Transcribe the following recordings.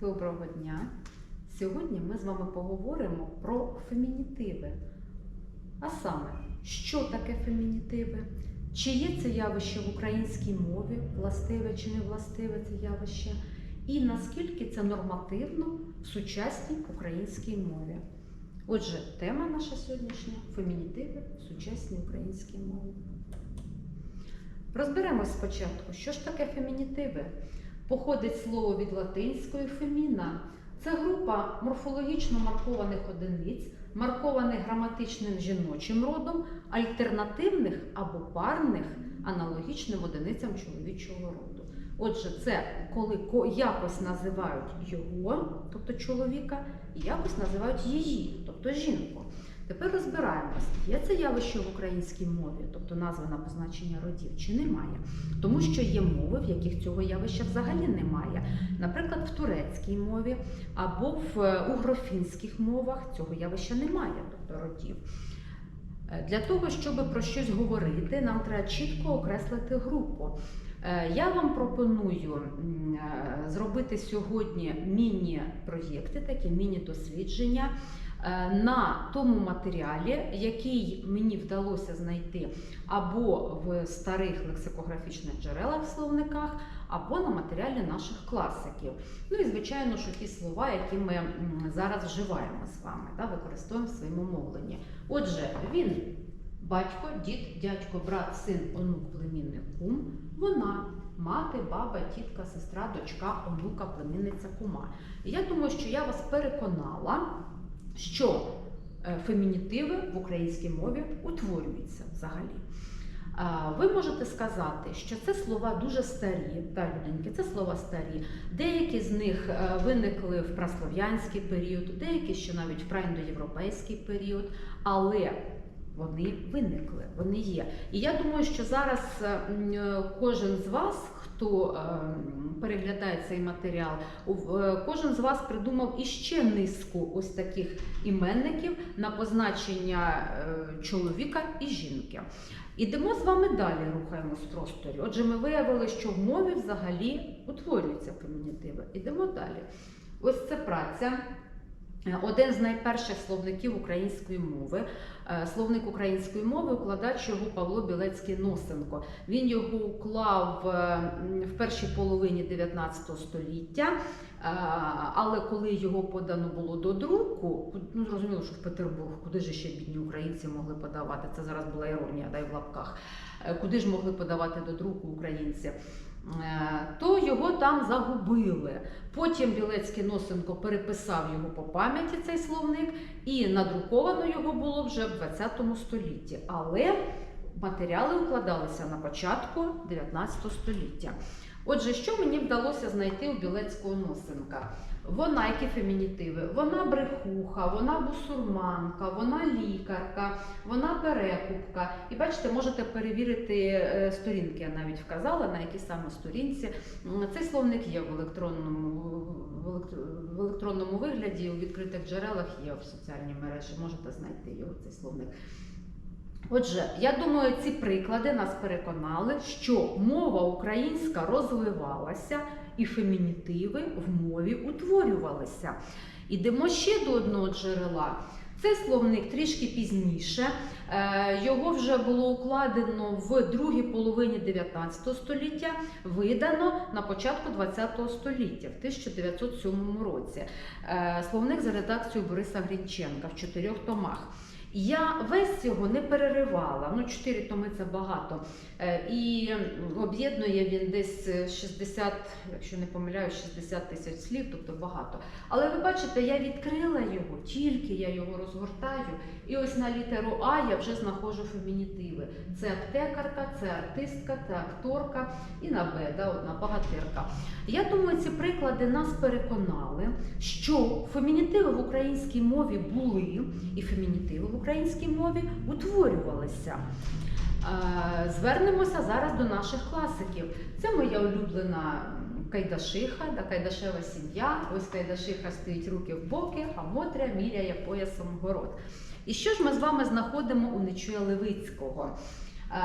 Доброго дня! Сьогодні ми з вами поговоримо про фемінітиви. А саме, що таке фемінітиви? Чи є це явище в українській мові, властиве чи не властиве це явище? І наскільки це нормативно в сучасній українській мові? Отже, тема наша сьогоднішня фемінітиви в сучасній українській мові. Розберемось спочатку, що ж таке фемінітиви. Походить слово від латинської феміна. Це група морфологічно маркованих одиниць, маркованих граматичним жіночим родом, альтернативних або парних аналогічним одиницям чоловічого роду. Отже, це коли ко- якось називають його, тобто чоловіка, і якось називають її, тобто жінку. Тепер розбираємось, є це явище в українській мові, тобто назва на позначення родів, чи немає. Тому що є мови, в яких цього явища взагалі немає. Наприклад, в турецькій мові або в е, угрофінських мовах цього явища немає, тобто родів. Е, Для того, щоб про щось говорити, нам треба чітко окреслити групу. Е, Я вам пропоную зробити сьогодні міні-проєкти, такі міні-дослідження на тому матеріалі, який мені вдалося знайти або в старих лексикографічних джерелах в словниках, або на матеріалі наших класиків. Ну і звичайно, що ті слова, які ми зараз вживаємо з вами, та, використовуємо в своєму мовленні. Отже, він батько, дід, дядько, брат, син, онук, племінник, кум, вона. Мати, баба, тітка, сестра, дочка, онука, племінниця, кума. І я думаю, що я вас переконала, що е, фемінітиви в українській мові утворюються взагалі. Ви можете сказати, що це слова дуже старі, та люденьки, це слова старі. Деякі з них е, виникли в праслов'янський період, деякі ще навіть в праіндоєвропейський період, але вони виникли, вони є. І я думаю, що зараз е, кожен з вас, хто е, переглядає цей матеріал, е, кожен з вас придумав іще низку ось таких іменників на позначення е, чоловіка і жінки. Ідемо з вами далі, рухаємось в просторі. Отже, ми виявили, що в мові взагалі утворюються фемінітиви. Ідемо далі. Ось це праця. Один з найперших словників української мови, Е, словник української мови, укладач його Павло Білецький Носенко. Він його уклав е, в першій половині 19 століття. Е, Але коли його подано було до друку, ну зрозуміло, що в Петербург, куди ж ще бідні українці могли подавати? Це зараз була іронія, дай в лапках. Куди ж могли подавати до друку українці? Е, То його там загубили. Потім Білецький Носенко переписав його по пам'яті цей словник, і надруковано його було вже в 20 столітті. Але матеріали укладалися на початку 19 століття. Отже, що мені вдалося знайти у Білецького Носенка? Вона, які фемінітиви, вона брехуха, вона бусурманка, вона лікарка, вона перекупка. І бачите, можете перевірити е, сторінки, я навіть вказала, на якій саме сторінці. Цей словник є в електронному, в електронному вигляді, у відкритих джерелах є в соціальній мережі, можете знайти його, цей словник. Отже, я думаю, ці приклади нас переконали, що мова українська розвивалася і фемінітиви в мові утворювалися. Ідемо ще до одного джерела. Цей словник трішки пізніше. Е, Його вже було укладено в другій половині 19 століття, видано на початку 20 століття, в 1907 році. Е, Словник за редакцією Бориса Грінченка в чотирьох томах. Я весь його не переривала. Ну, чотири томи це багато. Е, І об'єднує він десь е, 60, якщо не помиляю, 60 тисяч слів, тобто багато. Але ви бачите, я відкрила його, тільки я його розгортаю, і ось на літеру А я вже знаходжу фемінітиви. Це аптекарка, це артистка, це акторка і на Б, да, одна багатирка. Я думаю, ці приклади нас переконали, що фемінітиви в українській мові були, і фемінітиви в українській мові утворювалися. Е, Звернемося зараз до наших класиків. Це моя улюблена Кайдашиха, да, Кайдашева сім'я. Ось Кайдашиха стоїть руки в боки, а Мотря міряє поясом город. І що ж ми з вами знаходимо у Нечуя Левицького? Е,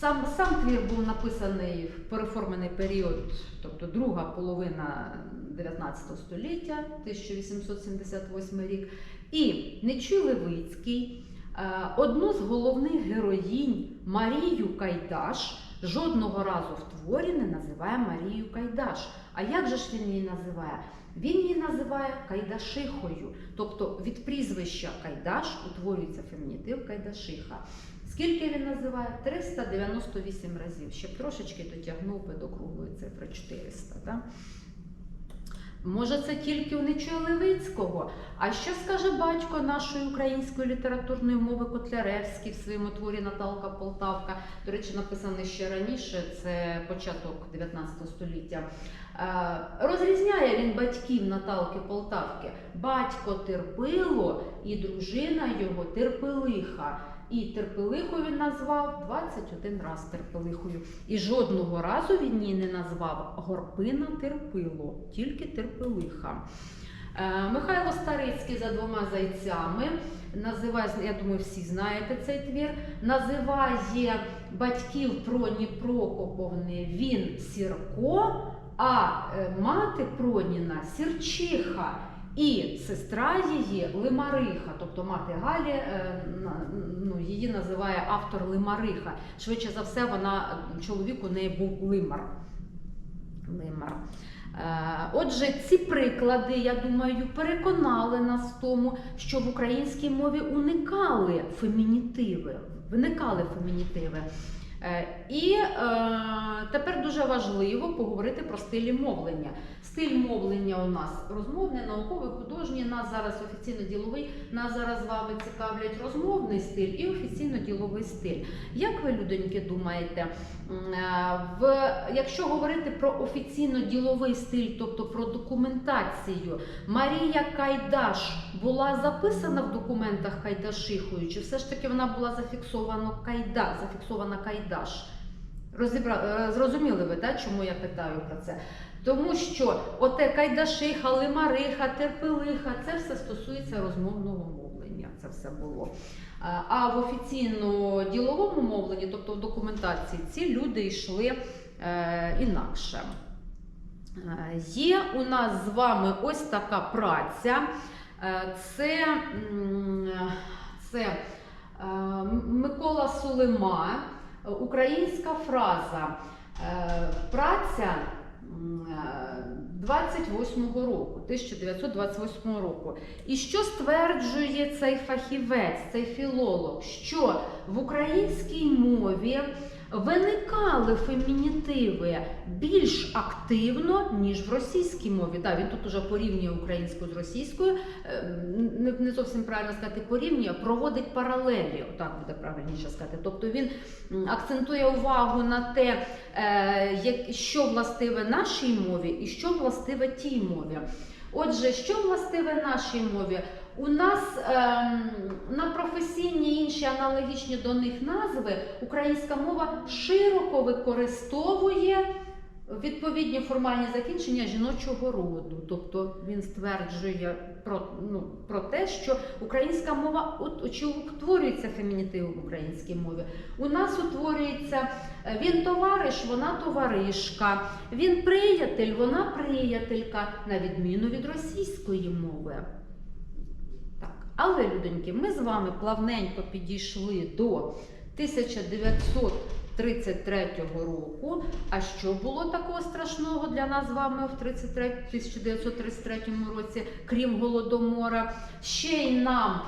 Сам, сам твір був написаний в переформений період, тобто друга половина 19 століття, 1878 рік. І Нечуй Левицький, е, одну з головних героїнь Марію Кайдаш жодного разу в творі не називає Марію Кайдаш. А як же ж він її називає? Він її називає Кайдашихою, тобто від прізвища Кайдаш утворюється фемінітив Кайдашиха. Скільки він називає? 398 разів. Ще б трошечки дотягнув би до круглої цифри 400. Да? Може, це тільки у Нечуя Левицького. А що скаже батько нашої української літературної мови Котляревський в своєму творі Наталка Полтавка? До речі, написаний ще раніше, це початок 19 століття. Е, Розрізняє він батьків Наталки Полтавки. Батько терпило і дружина його терпелиха. І терпелиху він назвав 21 раз терпелихою. І жодного разу він її не назвав Горпина терпило, тільки терпелиха. Е, Михайло Старицький за двома зайцями називає, я думаю, всі знаєте цей твір. Називає батьків Проні Прокоповни він Сірко, а е, мати Проніна Сірчиха. І сестра її Лимариха, тобто мати Галі, е, ну, її називає автор Лимариха. Швидше за все, вона чоловік у неї був Лимар. Лимар. Е, Отже, ці приклади, я думаю, переконали нас в тому, що в українській мові уникали фемінітиви, виникали фемінітиви. Е, І е, тепер дуже важливо поговорити про стилі мовлення. Стиль мовлення у нас розмовний, науковий, художній. Нас зараз офіційно-діловий. Нас зараз з вами цікавлять розмовний стиль і офіційно-діловий стиль. Як ви, людоньки, думаєте, е, в, якщо говорити про офіційно-діловий стиль, тобто про документацію, Марія Кайдаш була записана в документах Кайдашихою, чи все ж таки вона була зафіксована Кайда, зафіксована Кайдаш? Розібра... е, Зрозуміли ви, так, чому я питаю про це? Тому що оте Кайдашиха, Лимариха, Терпелиха це все стосується розмовного мовлення. Це все було. А- А в офіційно-діловому мовленні, тобто в документації, ці люди йшли е, інакше. Е, Є у нас з вами ось така праця. Е, Це, це е, Микола Сулима, е, українська фраза. Е, Праця м, е, 28-го року, 1928 року. І що стверджує цей фахівець, цей філолог, що в українській мові виникали фемінітиви більш активно, ніж в російській мові. Так, він тут уже порівнює українську з російською. Е, Не, зовсім правильно сказати порівнює, проводить паралелі, отак буде правильніше сказати. Тобто він акцентує увагу на те, е, що властиве нашій мові і що властиве тій мові. Отже, що властиве нашій мові? У нас ем, на професійні інші аналогічні до них назви українська мова широко використовує відповідні формальні закінчення жіночого роду. Тобто він стверджує про, ну, про те, що українська мова от- чи утворюється фемінітив в українській мові. У нас утворюється е, він товариш, вона товаришка, він приятель, вона приятелька, на відміну від російської мови. Але, людоньки, ми з вами плавненько підійшли до 1933 року. А що було такого страшного для нас з вами в 33 1933 році, крім Голодомора? Ще й нам.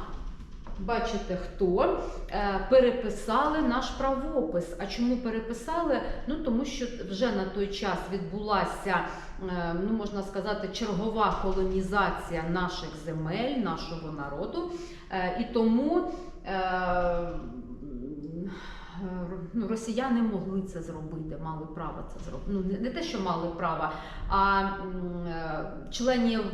Бачите, хто е, переписали наш правопис. А чому переписали? Ну тому що вже на той час відбулася, е, ну можна сказати, чергова колонізація наших земель, нашого народу. Е, І тому ну, росіяни могли це зробити, мали право це зробити. Ну, не, те, що мали право, а членів.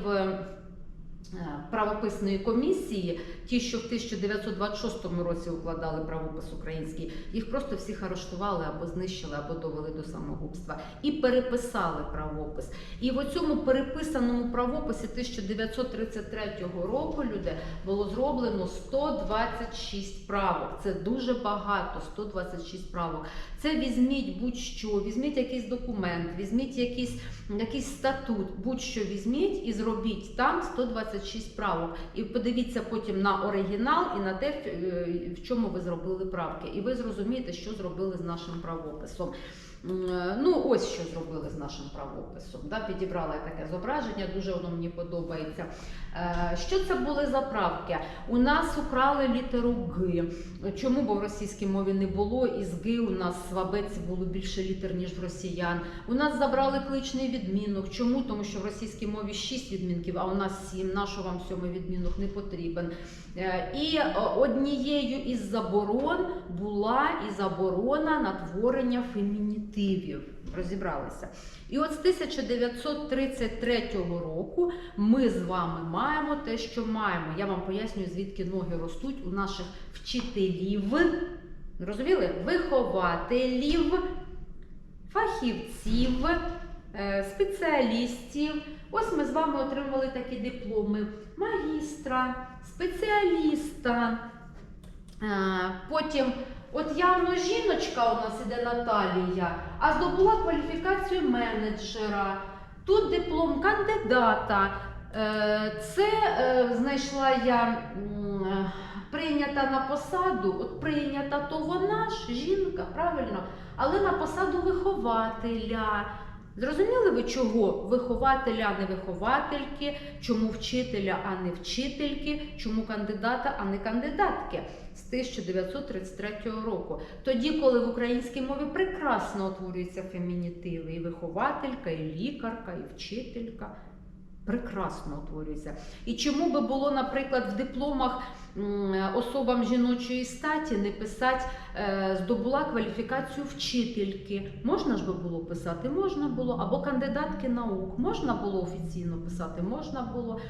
Е, правописної комісії, ті, що в 1926 році укладали правопис український, їх просто всіх арештували або знищили, або довели до самогубства і переписали правопис. І в цьому переписаному правописі 1933 року люди було зроблено 126 правок. Це дуже багато, 126 правок. Це візьміть будь-що, візьміть якийсь документ, візьміть якийсь, якийсь статут, будь-що візьміть і зробіть там 126 правок. І подивіться потім на оригінал і на те, в- в чому ви зробили правки. І ви зрозумієте, що зробили з нашим правописом. Е, Ну, ось що зробили з нашим правописом. Да? Підібрала я таке зображення, дуже воно мені подобається. Е, Що це були за правки? У нас украли літеру Г. Чому? Бо в російській мові не було, і з Г у нас в абетці було більше літер, ніж в росіян. У нас забрали кличний відмінок. Чому? Тому що в російській мові 6 відмінків, а у нас 7. Нащо вам сьомий відмінок не потрібен? Е, І однією із заборон була і заборона на творення фемінітивів. Розібралися. І от з 1933 року ми з вами маємо те, що маємо. Я вам пояснюю, звідки ноги ростуть у наших вчителів. Розуміли? Вихователів, фахівців, е, спеціалістів. Ось ми з вами отримали такі дипломи магістра, спеціаліста. Е, Потім, от явно жіночка у нас іде Наталія, а здобула кваліфікацію менеджера. Тут диплом кандидата. Е, Це е, знайшла я е, прийнята на посаду. От прийнята то вона ж жінка, правильно, але на посаду вихователя. Зрозуміли ви чого? Вихователя, а не виховательки, чому вчителя, а не вчительки, чому кандидата, а не кандидатки з 1933 року. Тоді, коли в українській мові прекрасно утворюються фемінітиви, і вихователька, і лікарка, і вчителька. Прекрасно утворюється. І чому би було, наприклад, в дипломах особам жіночої статі не писати е, здобула кваліфікацію вчительки? Можна ж би було писати? Можна було. Або кандидатки наук, можна було офіційно писати, можна було.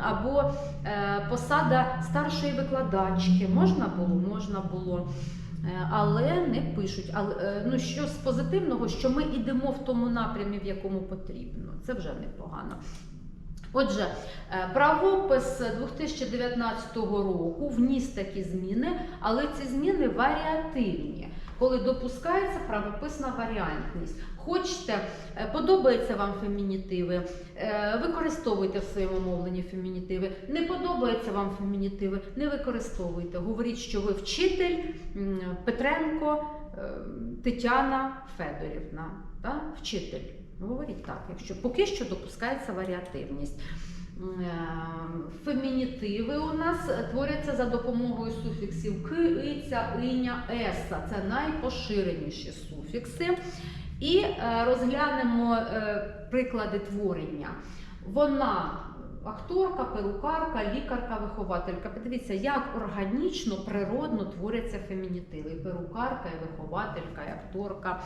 Або е, посада старшої викладачки, можна було, можна було. Е, Але не пишуть. Але ну що з позитивного, що ми йдемо в тому напрямі, в якому потрібно. Це вже непогано. Отже, е, правопис 2019 року вніс такі зміни, але ці зміни варіативні, коли допускається правописна варіантність. Хочете, е, подобаються вам фемінітиви, е, використовуйте в своєму мовленні фемінітиви. Не подобаються вам фемінітиви, не використовуйте. Говоріть, що ви вчитель Петренко Тетяна Федорівна, вчитель. Говоріть так, якщо поки що допускається варіативність. Е, Фемінітиви у нас творяться за допомогою суфіксів к, иця, иня, еса. Це найпоширеніші суфікси. І е, розглянемо е, приклади творення. Вона акторка, перукарка, лікарка, вихователька. Подивіться, як органічно, природно творяться фемінітиви. Перукарка, і вихователька, і акторка.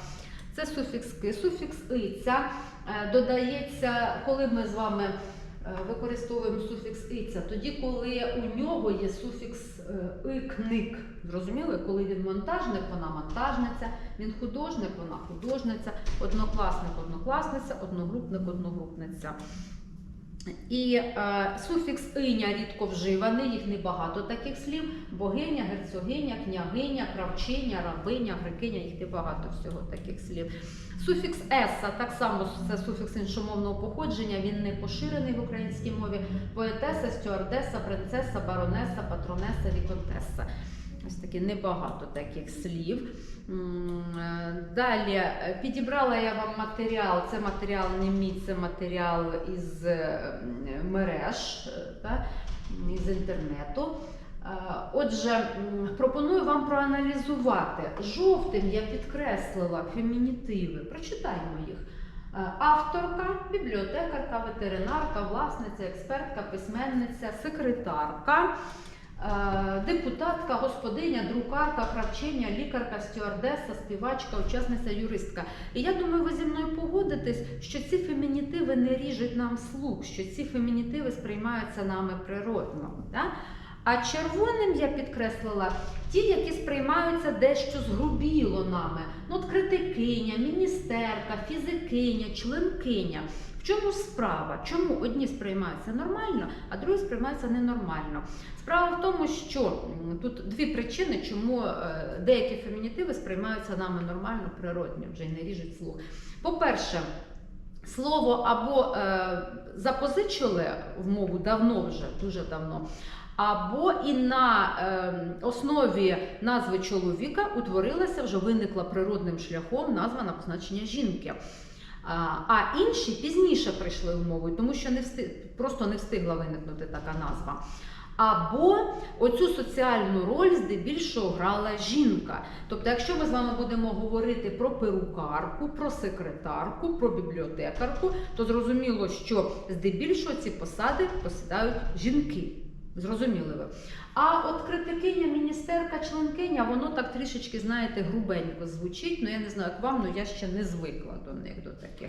Це суфікс. Суфікс иця е, додається, коли ми з вами е, використовуємо суфікс иця, тоді, коли у нього є суфікс икник. ик-ник. Зрозуміли, коли він монтажник, вона монтажниця, він художник, вона художниця, однокласник, однокласниця, одногрупник, одногрупниця. І е, суфікс иня рідко вживаний, їх небагато таких слів. Богиня, герцогиня, княгиня, кравчиня, рабиня, грекиня, їх небагато всього таких слів. Суфікс еса, так само це суфікс іншомовного походження, він не поширений в українській мові. Поетеса, стюардеса, принцеса, баронеса, патронеса, віконтеса. Ось такі небагато таких слів. Е, Далі е, підібрала я вам матеріал. Це матеріал не мій, це матеріал із е, мереж, е, та, із інтернету. Е, Отже, пропоную вам проаналізувати. Жовтим я підкреслила фемінітиви. Прочитаємо їх. Е, Авторка, бібліотекарка, ветеринарка, власниця, експертка, письменниця, секретарка. Е, Депутатка, господиня, друкарка, кравчиня, лікарка, стюардеса, співачка, учасниця, юристка. І я думаю, ви зі мною погодитесь, що ці фемінітиви не ріжуть нам слух, що ці фемінітиви сприймаються нами природно. Да? А червоним я підкреслила ті, які сприймаються дещо згрубіло нами. Ну, от критикиня, міністерка, фізикиня, членкиня. В чому справа? Чому одні сприймаються нормально, а другі сприймаються ненормально? Справа в тому, що тут дві причини, чому е, деякі фемінітиви сприймаються нами нормально, природньо, вже й не ріжуть слух. По-перше, слово або е, запозичили в мову давно вже, дуже давно. Або і на е, основі назви чоловіка утворилася, вже виникла природним шляхом назва на позначення жінки. А, інші пізніше прийшли в мову, тому що не встиг, просто не встигла виникнути така назва. Або оцю соціальну роль здебільшого грала жінка. Тобто, якщо ми з вами будемо говорити про перукарку, про секретарку, про бібліотекарку, то зрозуміло, що здебільшого ці посади посідають жінки. Зрозуміли ви. А от критикиня, міністерка, членкиня, воно так трішечки, знаєте, грубенько звучить. Ну я не знаю, як вам, але я ще не звикла до них, до таких.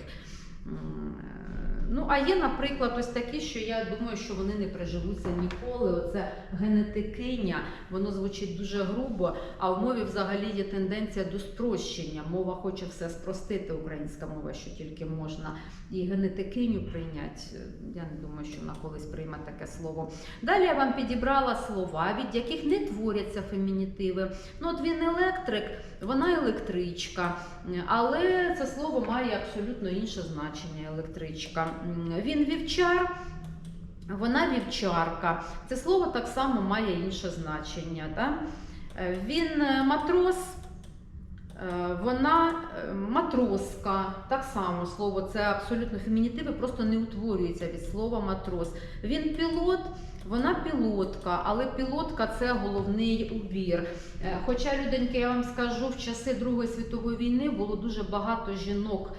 Ну, а є, наприклад, ось такі, що я думаю, що вони не приживуться ніколи. Оце генетикиня, воно звучить дуже грубо, а в мові взагалі є тенденція до спрощення. Мова хоче все спростити, українська мова, що тільки можна. І генетикиню прийняти. Я не думаю, що вона колись прийме таке слово. Далі я вам підібрала слова, від яких не творяться фемінітиви. Ну, от він електрик, вона електричка, але це слово має абсолютно інше значення електричка. Він вівчар. Вона вівчарка. Це слово так само має інше значення. Да? Е, Він е, матрос, е, вона матроска. Так само слово, це абсолютно фемінітиви, просто не утворюється від слова матрос. Він пілот, вона пілотка, але пілотка це головний убір. Е, Хоча, люденьки, я вам скажу, в часи Другої світової війни було дуже багато жінок.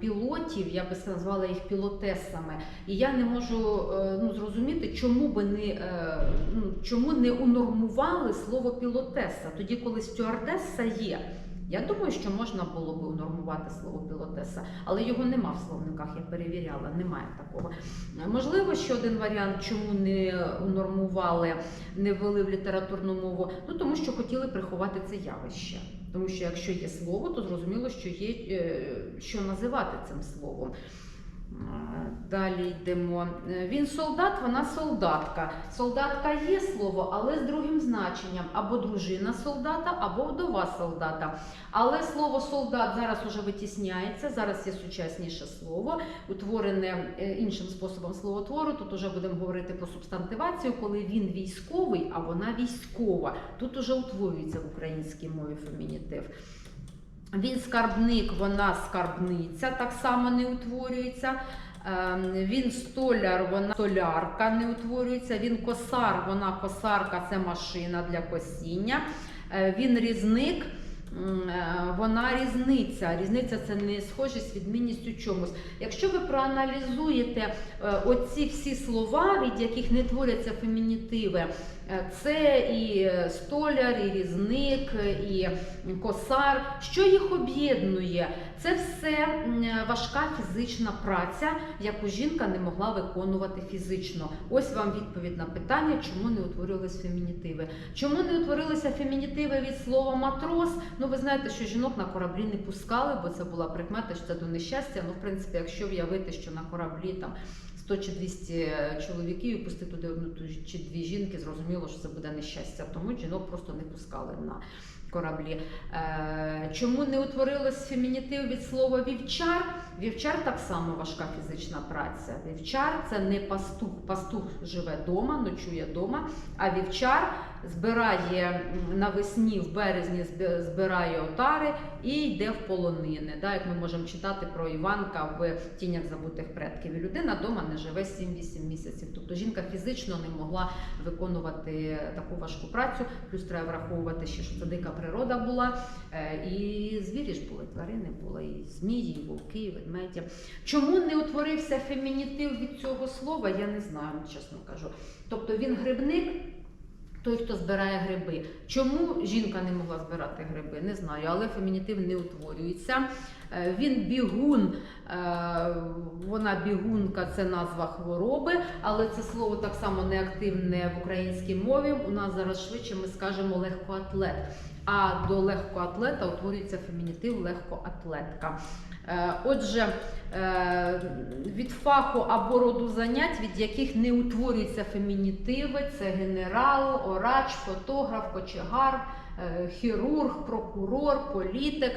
Пілотів, я би назвала їх пілотесами, і я не можу е, ну, зрозуміти, чому би не е, ну, чому не унормували слово пілотеса, тоді, коли стюардеса є. Я думаю, що можна було би унормувати слово пілотеса, але його нема в словниках, я перевіряла, немає такого. Можливо, ще один варіант, чому не унормували, не ввели в літературну мову, ну тому що хотіли приховати це явище. Тому що якщо є слово, то зрозуміло, що є е, що називати цим словом. Далі йдемо. Е, Він солдат, вона солдатка. Солдатка є слово, але з другим значенням або дружина солдата, або вдова солдата. Але слово солдат зараз уже витісняється. Зараз є сучасніше слово, утворене е, іншим способом словотвору. Тут уже будемо говорити про субстантивацію, коли він військовий, а вона військова. Тут уже утворюється в українській мові фемінітив. Він скарбник, вона скарбниця, так само не утворюється. Ем, Він столяр, вона столярка не утворюється. Він косар, вона косарка, це машина для косіння. Е, Він різник, е, вона різниця. Різниця це не схожість, відмінність у чомусь. Якщо ви проаналізуєте е, оці всі слова, від яких не творяться фемінітиви, це і столяр, і різник, і косар. Що їх об'єднує? Це все важка фізична праця, яку жінка не могла виконувати фізично. Ось вам відповідь на питання, чому не утворювалися фемінітиви. Чому не утворилися фемінітиви від слова матрос? Ну, ви знаєте, що жінок на кораблі не пускали, бо це була прикмета, що це до нещастя. Ну, в принципі, якщо уявити, що на кораблі там 100 чи 200 чоловіків і пустити туди одну чи дві жінки, зрозуміло, що це буде нещастя. Тому жінок просто не пускали на кораблі. Е, чому не утворилось фемінітив від слова вівчар? Вівчар так само важка фізична праця. Вівчар це не пастух. Пастух живе вдома, ночує вдома, а вівчар збирає навесні, в березні збирає отари і йде в полонини. Да, як ми можемо читати про Іванка в тінях забутих предків. І людина вдома не живе 7-8 місяців. Тобто жінка фізично не могла виконувати таку важку працю. Плюс треба враховувати ще, що це дика природа була. Е, І звірі ж були, тварини були, і змії, і вовки, і ведмеді. Чому не утворився фемінітив від цього слова, я не знаю, чесно кажу. Тобто він грибник. Той, хто збирає гриби. Чому жінка не могла збирати гриби? Не знаю, але фемінітив не утворюється. Е, Він бігун, е, вона бігунка це назва хвороби, але це слово так само неактивне в українській мові. У нас зараз швидше ми скажемо легкоатлет. А до легкоатлета утворюється фемінітив легкоатлетка. Е, Отже, е, від фаху або роду занять, від яких не утворюються фемінітиви, це генерал, орач, фотограф, кочегар, е, хірург, прокурор, політик.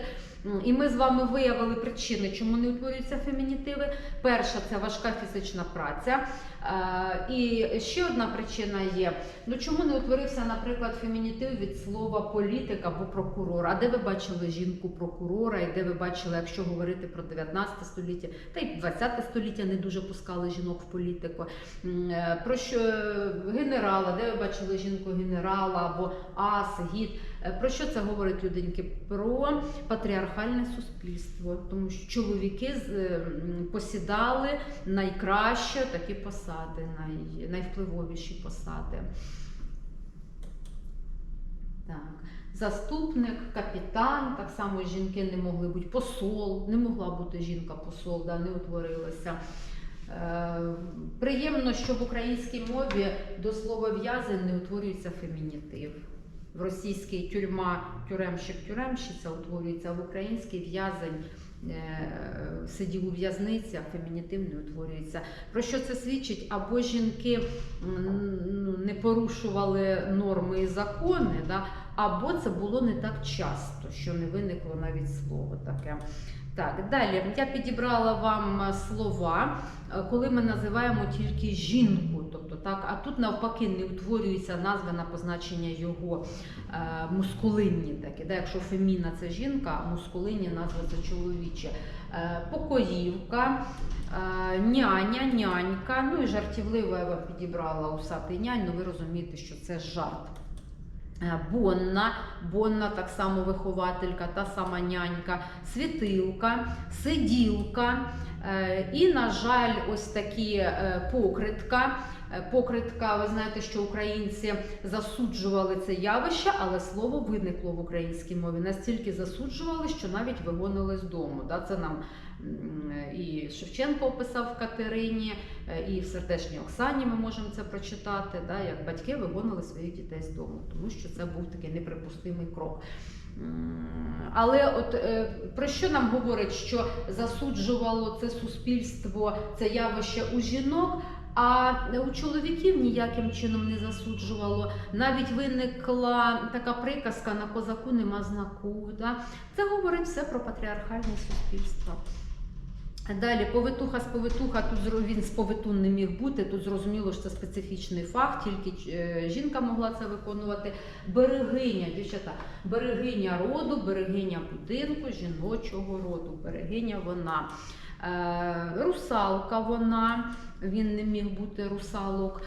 М, І ми з вами виявили причини, чому не утворюються фемінітиви. Перша це важка фізична праця. Е, І ще одна причина є. Ну чому не утворився, наприклад, фемінітив від слова політик або прокурор? А де ви бачили жінку прокурора, і де ви бачили, якщо говорити про 19 століття, та й 20 століття не дуже пускали жінок в політику. Е, Про що е, генерала, де ви бачили жінку генерала або ас, гід? Е, Про що це говорить людинки? Про патріархальне суспільство, тому що чоловіки посідали найкраще такі посади, най, найвпливовіші посади. Так. Заступник, капітан, так само жінки не могли бути посол, не могла бути жінка посол, да, не утворилася. Е, приємно, що в українській мові до слова в'язень не утворюється фемінітив. В російській тюрма тюремщик тюремщиця утворюється, а в українській в'язень е, сидів у в'язниці, а фемінітивний утворюється. Про що це свідчить? Або жінки ну, не порушували норми і закони, да? або це було не так часто, що не виникло навіть слово таке. Так, далі я підібрала вам слова, е, коли ми називаємо тільки жінку, так, а тут навпаки не утворюється назва на позначення його е, мускулинні такі. Да? Якщо феміна це жінка, а мускулинні назва це чоловіче. Е, покоївка, е, няня, нянька. Ну і жартівливо я вам підібрала усатий нянь, ну ви розумієте, що це жарт. Е, Бонна, Бонна так само вихователька, та сама нянька, світилка, сиділка. е, І, на жаль, ось такі е, покритка. Е, Покритка, ви знаєте, що українці засуджували це явище, але слово виникло в українській мові. Настільки засуджували, що навіть вигонили з дому. Це нам і Шевченко описав в Катерині, е, і в сердечній Оксані ми можемо це прочитати, як батьки вигонили своїх дітей з дому, тому що це був такий неприпустимий крок. Але от е, про що нам говорить, що засуджувало це суспільство, це явище у жінок, а у чоловіків ніяким чином не засуджувало. Навіть виникла така приказка на козаку нема знаку. Да? Це говорить все про патріархальне суспільство. Далі повитуха з повитуха, тут він з повитун не міг бути. Тут зрозуміло, що це специфічний факт, тільки е, жінка могла це виконувати. Берегиня, дівчата, берегиня роду, берегиня будинку, жіночого роду, берегиня вона. Е, русалка вона, він не міг бути русалок.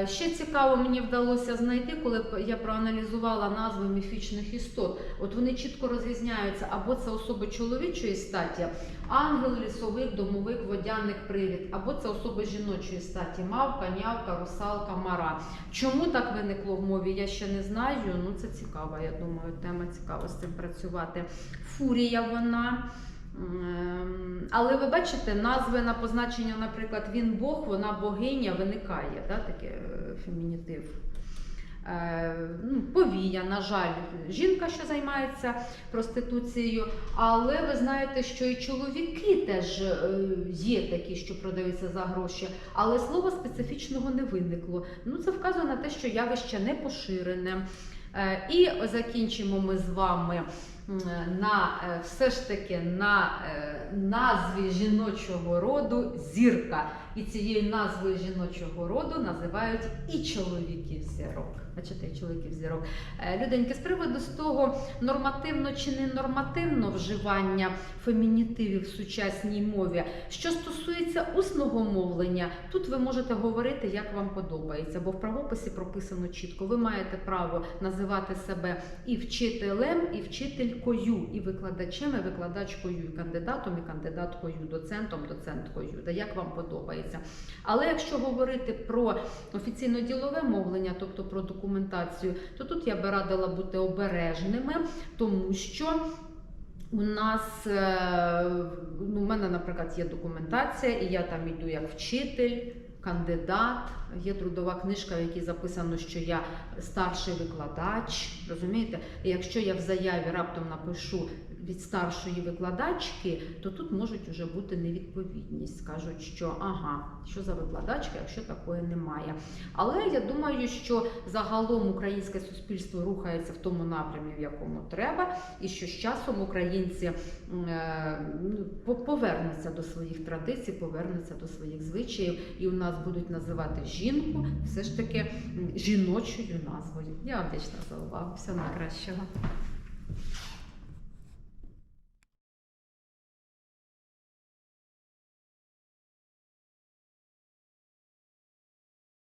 Е, Ще цікаво мені вдалося знайти, коли я проаналізувала назви міфічних істот. От вони чітко розрізняються, або це особи чоловічої статі, ангел, лісовик, домовик, водяник, привід, або це особи жіночої статі, мавка, нявка, русалка, мара. Чому так виникло в мові, я ще не знаю. Ну це цікава, я думаю, тема цікаво з цим працювати. Фурія вона. Ем, Але ви бачите, назви на позначення, наприклад, він Бог, вона богиня, виникає, да, таке е, фемінітив. Е, ну, Повія, на жаль, жінка, що займається проституцією, але ви знаєте, що і чоловіки теж е, є такі, що продаються за гроші, але слова специфічного не виникло. Ну, це вказує на те, що явище не поширене. І закінчимо ми з вами на е, все ж таки на е, назві жіночого роду зірка. І цією назвою жіночого роду називають і чоловіків зірок. Бачите, чоловіків зірок. Е, Люденьки, з приводу з того, нормативно чи не нормативно вживання фемінітивів в сучасній мові. Що стосується усного мовлення, тут ви можете говорити, як вам подобається, бо в правописі прописано чітко. Ви маєте право називати себе і вчителем, і вчителькою. і викладачем, і викладачкою, і кандидатом, і кандидаткою, доцентом, доценткою, да як вам подобається. Але якщо говорити про офіційно-ділове мовлення, тобто про документацію, то тут я би радила бути обережними, тому що. У нас е, ну, у мене, наприклад, є документація, і я там йду як вчитель, кандидат. Є трудова книжка, в якій записано, що я старший викладач. Розумієте? І якщо я в заяві раптом напишу від старшої викладачки, то тут можуть вже бути невідповідність. Скажуть, що ага, що за викладачка, якщо такої немає. Але я думаю, що загалом українське суспільство рухається в тому напрямі, в якому треба, і що з часом українці е, ну, по- повернуться до своїх традицій, повернуться до своїх звичаїв, і у нас будуть називати жінку все ж таки жіночою назвою. Я вдячна за увагу. Всього найкращого.